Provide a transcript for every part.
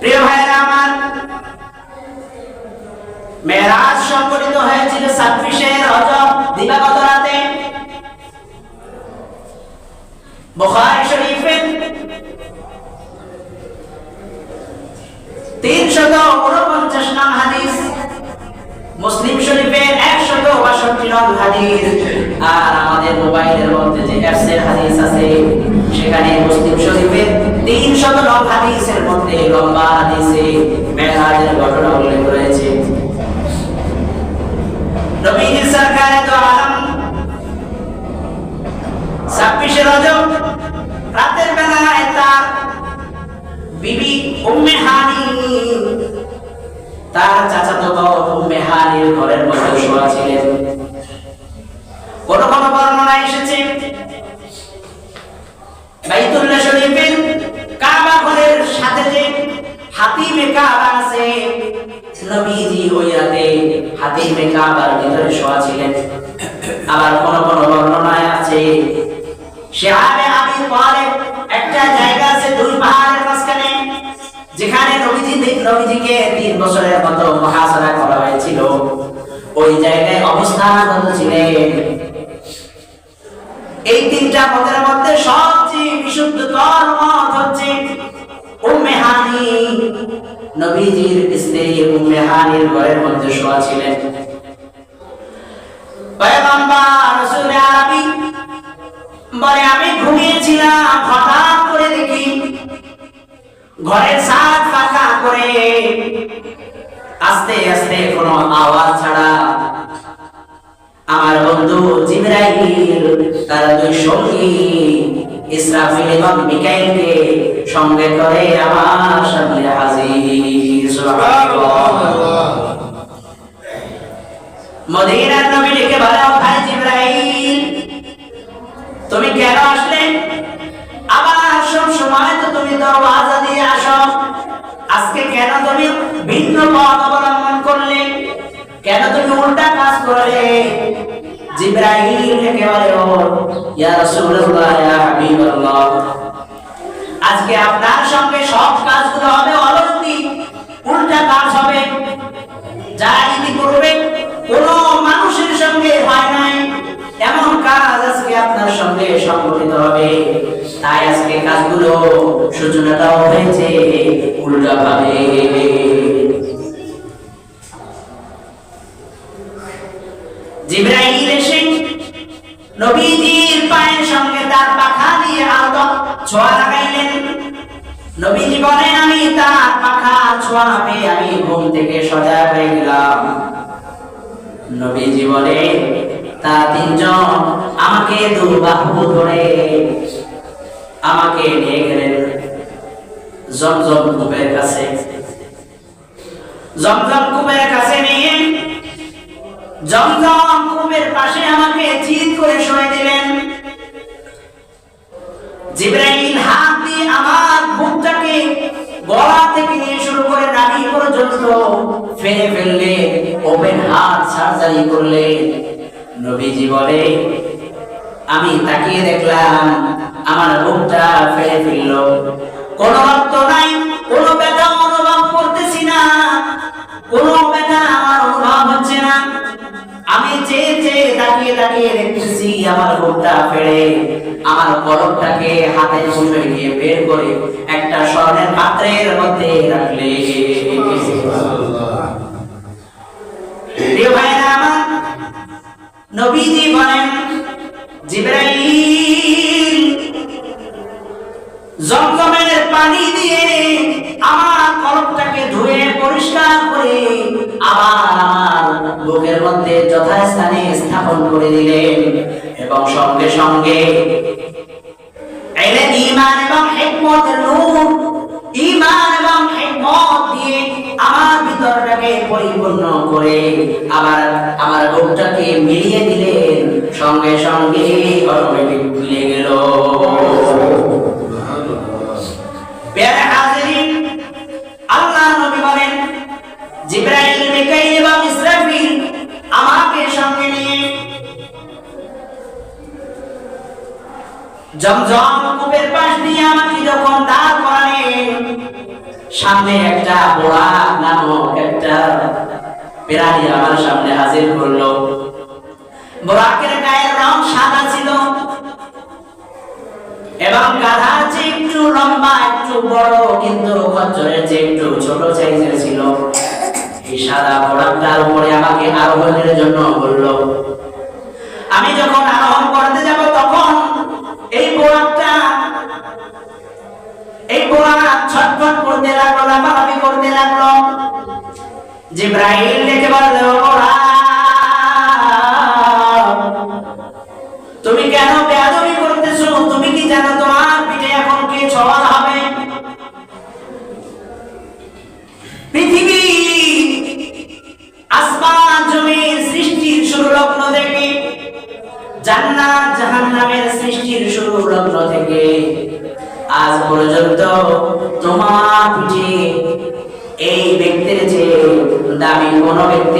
প্রিয় ভাইরা আমার, মেরাজ সংগঠিত হয়েছিল ছাব্বিশে রজব দিবাগত রাতে। বুখারী শরীফে তিনশত উনপঞ্চাশ নং হাদিস, মুসলিম শরীফের একশত বাষট্টি নং হাদিস। আর আমাদের মোবাইলের মধ্যে যে অ্যাপসের হাদিস আছে, সেখানে মুসলিম শরীফের তিনশত নং হাদিসের উল্লেখ রয়েছে। নবীজি নবীজিকে তিন বছরের মতো মহাসারা করা হয়েছিল। ওই জায়গায় অবস্থানরত ছিলেন এই তিনটা মতের মধ্যে সবচেয়ে বিশুদ্ধতর মত হচ্ছে নবীজির স্ত্রী ঘরের মধ্যে শোয়া ছিলেন। বলে, আমি ঘুমিয়েছিলাম, হঠাৎ করে দেখি ঘরের ছাদ ফাঁকা করে। আস্তে আস্তে কোনো আওয়াজ ছাড়া আমার বন্ধু জিবরাইল, তার দুই সঙ্গী ইসরাফিল এবং মিকাইলকে সঙ্গে করে আমার সামনে হাজির। সুবহানাল্লাহ। মদিনার নবী ডেকে বলে "ও ভাই জিবরাইল, তুমি কেন আসলে দরওয়াজা দিয়ে আসো। আজকে কেন তুমি ভিন্ন পথ অবলম্বন করলে? কেন তুমি উল্টা কাজ করলে? জিব্রাইল একেবারে ও, ইয়া রাসূলুল্লাহ, ইয়া হাবিবাল্লাহ। আজকে আপনার সঙ্গে সব কাজগুলো হবে অলৌকিক উল্টা কাজ হবে। যা ইতিপূর্বে কোন মানুষের সঙ্গে হয় নাই, এমন কাজ আজকে আমি তার পাখা, ছোঁয়া পেয়ে আমি ঘুম থেকে সজাগ হয়ে গেলাম। নবীজি বলে তার তিনজন আমাকে দুর্বাহু ধরে আমাকে নিয়ে গেলেন জমজম কূপের কাছে। জমজম কূপের কাছে নিয়ে জমজম কূপের পাশে আমাকে চিৎ করে শুয়ে দিলেন। জিব্রাইল হাত দিয়ে আমার বুকটাকে গলা থেকে নিয়ে শুরু করে নাভি পর্যন্ত ফেলে ফেললে, ওপেন হার্ট সার্জারি করলে নবীজি বলে আমি তাকিয়ে দেখলাম আমার বুকটা ফেলে ফেলল। কোন রক্ত নাই কোন ব্যথা অনুভব করতেছি না কোন ব্যথা আমার অনুভব হচ্ছে না। আমি চেয়ে চেয়ে তাকিয়ে তাকিয়ে দেখতেছি আমার বুকটা ফেড়ে আমার কলমটাকে হাতে মুঠে নিয়ে বের করে একটা স্বর্ণের পাত্রের মধ্যে রাখলে। প্রিয় ভাইরা আমার নবীজি বলেন, জিবরাইল, জমজমের পানি দিয়ে আমার কলমটাকে ধুয়ে পরিষ্কার করে আবার আমার বুকের মধ্যে যথাস্থানে স্থাপন করে দিলেন। এবং সঙ্গে সঙ্গে ঈমান এবং হিকমতের নূর। ঈমান এবং হিকমত আমার ভিতরটাকে পরিপূর্ণ করে আবার আমার বুকটাকে মিলিয়ে দিলেন। সঙ্গে সঙ্গে অটোমেটিক খুলে গেল। আল্লাহ নবী বলেন, জিব্রাইল, মিকাইল এবং ইসরাফিল আমাকে সঙ্গে নিয়ে জমজম কূপের পাশ দিয়ে আমাকে যখন দাঁড় করালেন সামনে একটা বোড়া নামক একটা প্রাণী আমার সামনে হাজির করল। বোরাকের গায়ের রং সাদা ছিল। এবং গাধার চেয়ে একটু লম্বা, একটু বড়, কিন্তু খচ্চরের চেয়ে একটু ছোট সাইজের ছিল। এই সাদা বোরাকটার উপরে আমাকে আরোহণের জন্য বলল, আমি যখন আরোহণ করতে যাব তখন এই বোরাকটা এই বোরাক ছটফট করতে জিব্রাইল ডেকে বলল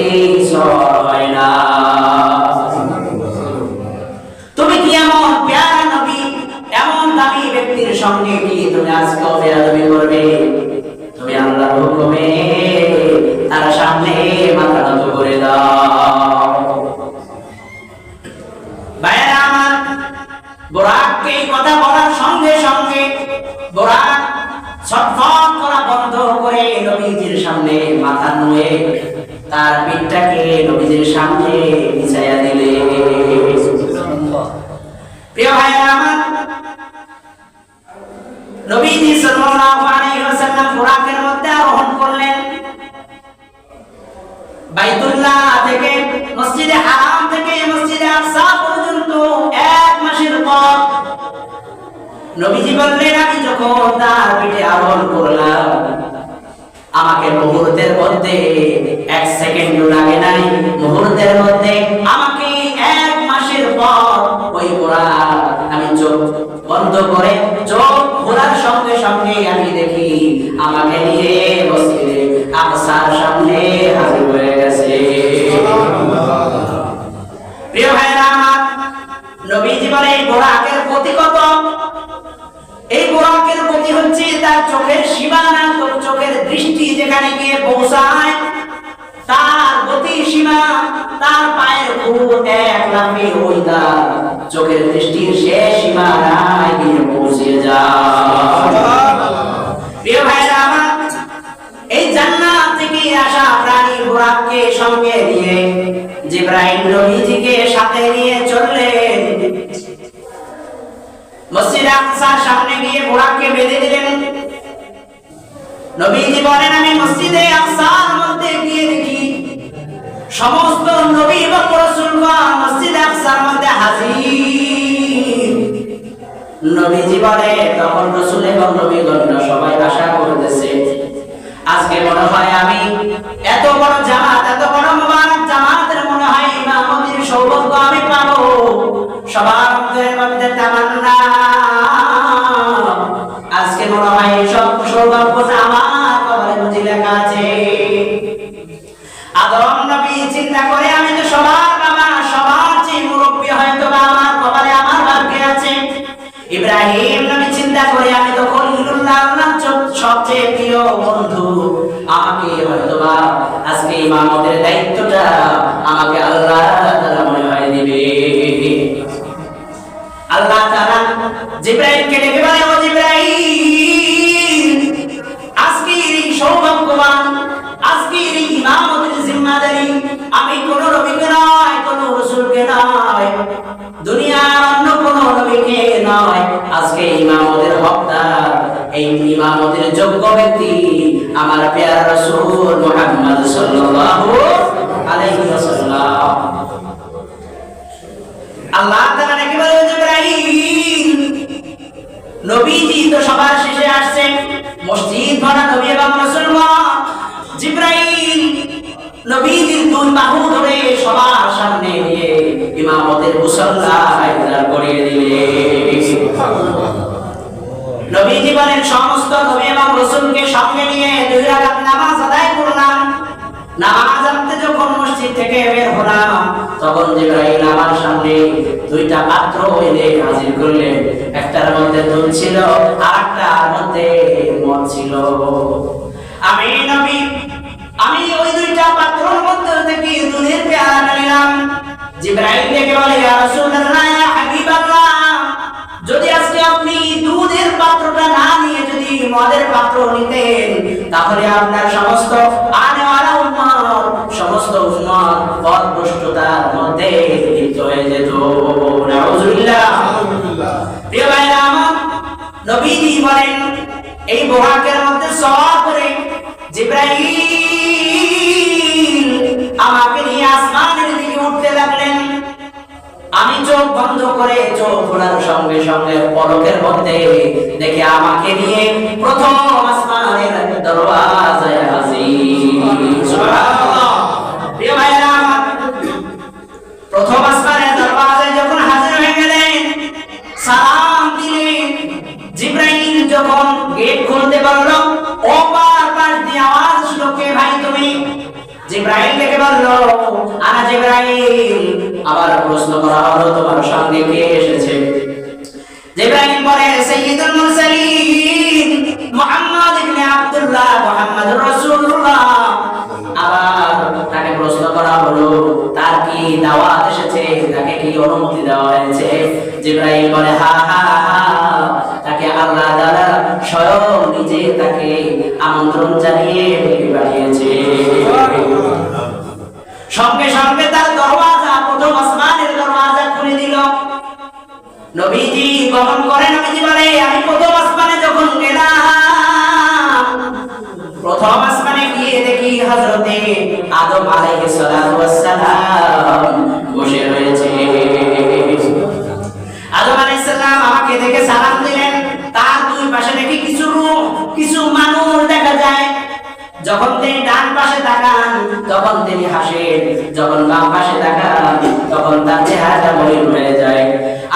কোনো নবীজি সাল্লাল্লাহু আলাইহি ওয়াসাল্লাম বুরাকের মধ্যে আরোহণ করলেন। বাইতুল্লাহ থেকে, মসজিদে হারাম থেকে মসজিদে আকসা পর্যন্ত এক মাসের পথ নবীজি বললেন, আমি যখন তার পিঠে আরোহণ করলাম, আমাকে মুহূর্তের মধ্যে এক সেকেন্ড লাগে নাই। মুহূর্তের মধ্যে আমাকে এক মাসের পর ওই পোড়া আমি চোখ বন্ধ করে চোখ সঙ্গে সঙ্গে আমি দেখি, আমাকে নিয়ে মসজিদে আকসার সামনে হাজির হয়ে গেছে। প্রিয় ভাইরা আমার এই বোরাকের গতি কত? এই বোরাকের গতি হচ্ছে তার চোখের সীমানা চোখের দৃষ্টি যেখানে গিয়ে পৌঁছায় তার সীমা তার পায়ের এক লাফে চোখের দৃষ্টির শেষ সীমানায় গিয়ে পৌঁছে প্রিয় ভাইরা আমার, এই জান্নাত থেকে আসা প্রাণী সঙ্গে নিয়ে নবীজিকে সাথে নিয়ে চললেন। মসজিদ আকসার সামনে গিয়ে বোরাককে বেঁধে দিলেন। নবীজি বলেন, আমি মসজিদে আকসার মধ্যে গিয়ে সমস্ত নবী এবং রাসূলগণ মসজিদ আকসার মধ্যে হাজির। নবীজি বলে তখন রাসূল এবং নবীগণ সবাই আশা করতেছে, আজকে মনে হয় আমি এত বড় জামাত, এত বড় মুবারক জামাতের মনে হয় ইমামতির সৌভাগ্য আমি পাবো। সবার অন্তরের মধ্যে তামান্না। আজকে মনে হয় সব সৌভাগ্যটা আমার কবরে বুঝি লেখা আছে। আদম নবী চিন্তা করে আমি তো সবার বাবা, সবার চেয়ে মুরব্বী হয়তো বা আমার কপালে আমার ভাগ্যে আছে। ইব্রাহিম নবী চিন্তা করে আমি তো খলিলুল্লাহ আল্লাহর সবচেয়ে প্রিয় বন্ধু। আমাকে হয়তো বা আজকে ইমামতের দায়িত্বটা আমাকে আল্লাহ নয়, আজকে ইমামতের হকদার, এই ইমামতের যোগ্য ব্যক্তি আমার পেয়ার রসুল মুহাম্মদ সাল্লাল্লাহু আলাইহি ওয়াসাল্লাম। আল্লাহ তাআলা নাকি বলে জিব্রাইল, নবীজি তো সবার শেষে আসছে মসজিদ ভরা নবী এবং মুসলমান জিব্রাইল নবীজির দুই বাহু ধরে সবার সামনে নিয়ে ইমামতের মুসল্লা ইফতার করিয়ে দিলে নবীজি বলেন সমস্ত নবী এবং রসুলকে সঙ্গে নিয়ে দুই রাকাত নামাজ আদায় করলাম। নামাজ আনতে যখন মসজিদ থেকে বের হলাম, তখন জিব্রাইল আমার সামনে দুইটা পাত্র এনে হাজির করলেন। একটার মধ্যে দুধ ছিল আর একটার মধ্যে মদ ছিল। আমি নবী, আমি ওই দুইটা পাত্রের মধ্যে থেকে দুধের পেয়ালা নিলাম। জিব্রাইল ডেকে বলে, ইয়া রাসূলুল্লাহ যদি আপনি দুধের পাত্রটা না নিয়ে যদি মদের পাত্র নিতেন তাহলে আপনার সমস্ত আনেওয়ালা উম্মত সমস্ত উম্মত পথভ্রষ্টতার মধ্যে হয়ে যেত। প্রিয় ভাইরা আমার নবীজি বলেন এই বোরাকের মধ্যে সওয়ার করে জিব্রাইল আমাকে নিয়ে লাগলেন আমি চোখ বন্ধ করে চোখ খোলার সঙ্গে সঙ্গে পলকের মধ্যে দেখে আমাকে নিয়ে প্রথম আসমানের দরওয়াজায় হাজির। সুবহানাল্লাহ। প্রিয় ভাইরা প্রথম আসমানের দরওয়াজায় যখন হাজির হয়ে গেলেন, সালাম দিলেন। জিব্রাইল যখন গেট খুলতে পারল ওপার পাশ দিয়ে আওয়াজ আসলো কে ভাই তুমি? জিব্রাইল ডেকে বলল আনা জিব্রাইল আবার প্রশ্ন করা হলো, তোমার সঙ্গে কে এসেছে? বলে, সাইয়্যিদুল মুরসালিন, মুহাম্মদ ইবনে আব্দুল্লাহ রাসূলুল্লাহ। আবার তাকে প্রশ্ন করা হলো, তার কি দাওয়াত এসেছে? তাকে কি অনুমতি দেওয়া হয়েছে? জিব্রাইল বলে, হা হা হা তাকে আল্লাহ তাআলা স্বয়ং নিজে তাকে আমন্ত্রণ জানিয়ে পাঠিয়েছে। সঙ্গে সঙ্গে তার দরওয়াজা প্রথম আসমানের দরওয়াজা খুলে দিল। নবীজি গমন করে, নবীজি বলে, আমি প্রথম আসমানে যখন গেলাম, প্রথম আসমানে গিয়ে দেখি আদম সালাম বসে রয়েছে। আদম আলাইহিস সালাম আমাকে দেখে সালাম দিলেন। তার দুই পাশে দেখি কিছু রূহ কিছু মানুষ দেখা যায়। যখন তিনি ডান পাশে তাকান, তখন তিনি হাসেন। যখন বাম পাশে তাকান, তখন তার চেহারাটা মলিন হয়ে যায়।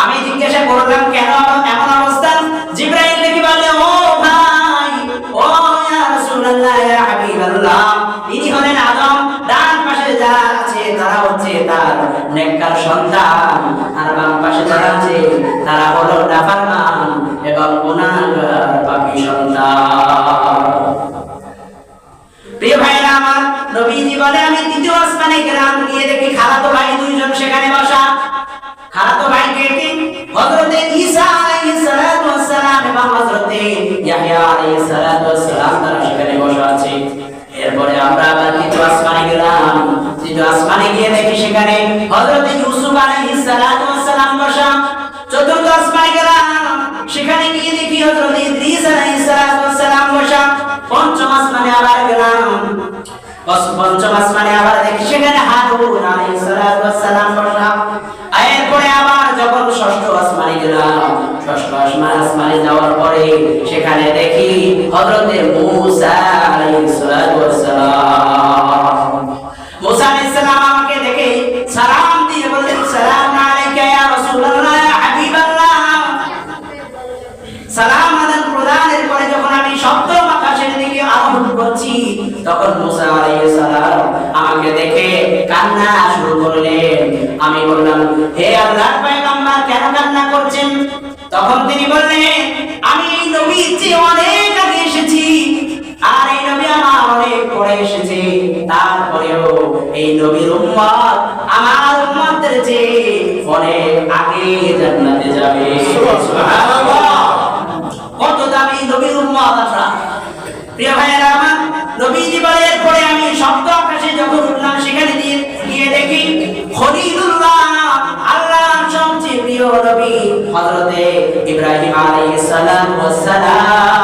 আমি জিজ্ঞাসা করলাম, কেন এমন অবস্থা? জিব্রাইল দেখি বলে ও ভাই, ও ইয়া রাসূলুল্লাহ, ইয়া হাবিবাল্লাহ, ইনি হলেন আদম। ডান পাশে যারা আছে, তারা হচ্ছে তার নেককার সন্তান। আর বাম পাশে যারা আছে, তারা হলো নাফরমান এবং গুনাহগার পাপী সন্তান। দ্বিতীয় গ্রাম গিয়ে দেখি খালাতো ভাই দুইজন সেখানে বসা। খালাতো ভাই কে কে? হযরতে ঈসা আলাইহিস সালাতু ওয়াস সালাম এবং হযরতে ইয়াহইয়া আলাইহিস সালাতু ওয়াস সালাম তারা সেখানে বসা আছে। এরপরে আমরা আবার কিছু আসমানে গেলাম। কিছু আসমানে গিয়ে দেখি সেখানে হযরতে পঞ্চম আসমানে আবার দেখি সেখানে হারুন আলাইহিস সালাম বসা এরপরে আবার যখন ষষ্ঠ আসমানে গেলাম, ষষ্ঠ আসমান আসমানে যাওয়ার পরে সেখানে দেখি হযরতে মূসা আলাইহিস সালাম মুসা আলাইহিস সালাম আমাকে দেখে সালাম দিয়ে বললেন, সালাম আলাইকা ইয়া রাসূলুল্লাহ ইয়া হাবিবাল্লাহ। সালাম আদান প্রদানের পরে যখন আমি সপ্তম আকাশের দিকে আরোহণ করছি তখন মুসা আলাইহিস সালাম আমাকে দেখে কান্না শুরু করলেন। আমি বললাম হে আল্লাহর পয়গম্বর কেন কান্না করছেন? তখন তিনি বললেন আমি এই নবীর চেয়ে অনেক আগে এসেছি আর এই নবী আমার অনেক পরে এসেছে। তারপরেও এই নবীর উম্মত আমার উম্মতের চেয়ে অনেক আগে জান্নাতে যাবে। সুবহানাল্লাহ। কত দামি নবীর উম্মত আমরা। প্রিয় ভাইয়েরা আমার পরে আমি শব্দ আকাশে যখন উঠলাম, সেখানে দিয়ে গিয়ে দেখি খলিলুল্লাহ আল্লাহ সবচেয়ে প্রিয় নবী হযরতে ইব্রাহিম আলাইহিস সালাম ওয়াস সালাম।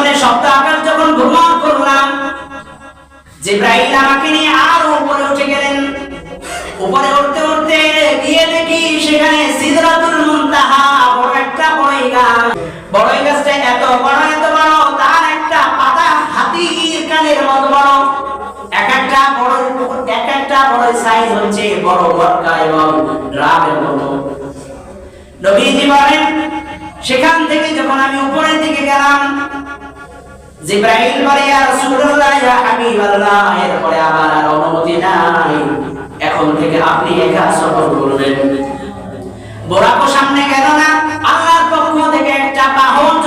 জীবনে সপ্তাহ আকাশ যখন ভ্রমণ করলাম, জিব্রাইল আমাকে নিয়ে আরও উপরে উঠে গেলেন। উপরে উঠতে উঠতে গিয়ে দেখি সেখানে সিদরাতুল মুনতাহা বড় একটা বড়ই গাছ। বড়ই গাছটা এত বড় এত বড়, তার একটা পাতা হাতির কানের মতো বড়। এক একটা বড়, এক একটা বড় সাইজ হচ্ছে বড় বটকা এবং ড্রামের মতো নবীজি বলেন, সেখান থেকে যখন আমি উপরের দিকে গেলাম জিব্রাইল বলে, ইয়া রাসূলুল্লাহ, ইয়া হাবিবাল্লাহ। এরপরে আমার আর অনুমতি নাই। এখন থেকে আপনি একা সফর করবেন। বোরাকো সামনে গেল না? আল্লাহর পক্ষ থেকে একটা বাহন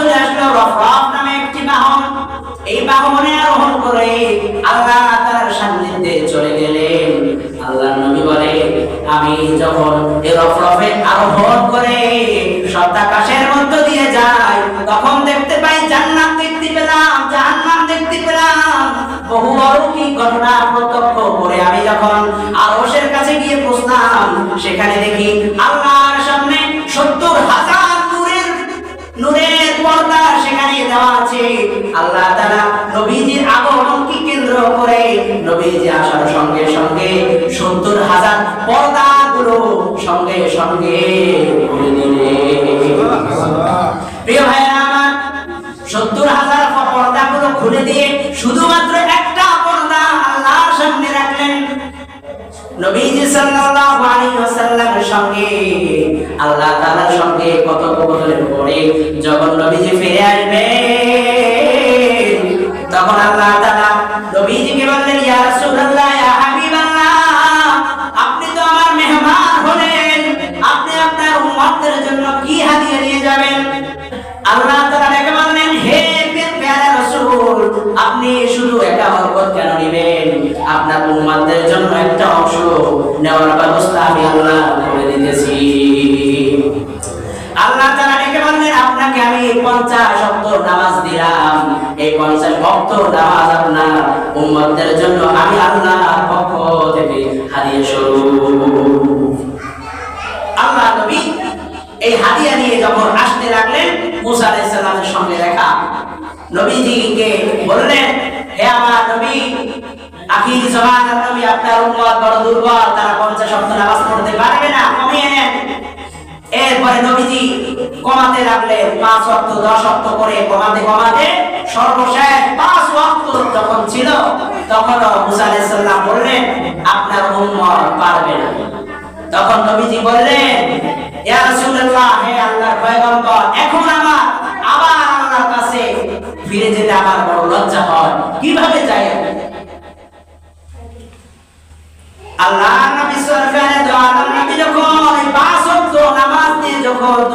সেখানে দেখি আল্লাহর সামনে সত্তর হাজার নূরের নূরের পর্দা সেখানে দেওয়া আছে। আল্লাহ তাআলা নবীজির আগমনকে কেন্দ্র করে নবীজি আসার সঙ্গে সঙ্গে সত্তর হাজার পর্দাগুলো সঙ্গে সঙ্গে প্রিয় ভাইরা কথোপকথনের পরে যখন নবীজি ফিরে আসবে, তখন আল্লাহ তাআলা নবীজিকে বললেন, ইয়া রাসূলুল্লাহ, ইয়া হাবিবাল্লাহ, আপনি তো আমার মেহমান হলেন। আপনি আপনার উম্মতদের জন্য কি হাদিয়া নিয়ে যাবেন? আল্লাহ তাআলা ডেকে বললেন, হে পেয়ারা রাসূল, আপনি শুধু একটা বরকত কেন নেবেন? আপনার উম্মতদের জন্য একটা অংশ নেওয়ার ব্যবস্থা আমি আল্লাহ করে দিতেছি। আল্লাহ তাআলা ডেকে বললেন, আপনাকে আমি 50 শব্দ নামাজ দিলাম। এই 50 ভক্ত নামাজ আপনার উম্মতদের জন্য আমি আল্লাহর পক্ষ থেকে হাদিয়া স্বরূপ। আল্লাহ নবী এই হাদিয়া নিয়ে যখন আসতে লাগলেন, মুসা আলাইহিস সঙ্গে দেখা। নবীজিকে বললেন, হে আমার নবী, আখির জামানার নবী আপনার উম্মত বড় দুর্বল, তারা 50 শব্দ নামাজ পড়তে পারবে না, কমিয়ে নেন। এরপরে নবীজি কমাতে লাগলেন, পাঁচ ওয়াক্ত, দশ ওয়াক্ত করে কমাতে কমাতে সর্বশেষ পাঁচ ওয়াক্ত যখন ছিল তখন মুসা বললেন, আপনার উম্মত পারবে না। তখন নবীজি বললেন লজ্জা হয়। কীভাবে আল্লাহ যখন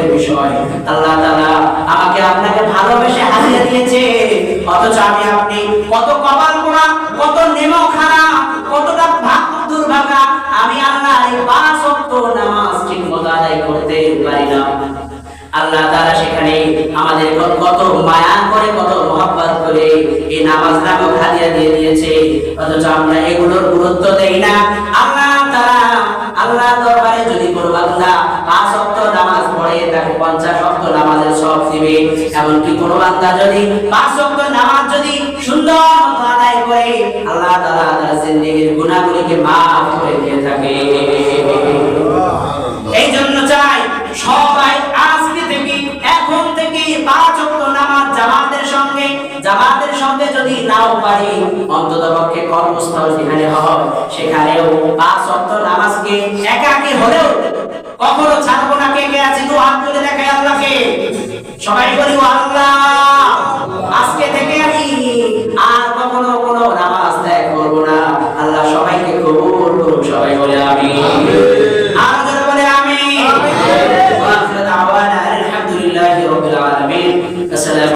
সৌভাগ্যের বিষয়। আল্লাহ তাআলা আমাকে আপনাকে ভালোবেসে হারিয়ে দিয়েছে। অথচ আমি আপনি কত কপাল পোড়া, কত নেমো খারাপ কতটা ভাগ দুর্ভাগা, আমি আল্লাহ পাঁচ নামাজ ঠিক আদায় করতে পারি না। আল্লাহ তাআলা সেখানে আমাদের কত মায়া করে, কত মহব্বত করে এই নামাজ নামক দিয়ে দিয়েছে। অথচ আমরা এগুলোর গুরুত্ব দেই না। আল্লাহ তাআলা আল্লাহ দরবারে যদি পড়ে তাকে পঞ্চাশ ওয়াক্ত নামাজের সব দিবে। এমনকি কোনো বান্দা যদি পাঁচ ওয়াক্ত নামাজ যদি সুন্দর মতো আদায় করে, আল্লাহ তালা তার জিন্দিগির গুণাগুলিকে মাফ করে দিয়ে থাকে।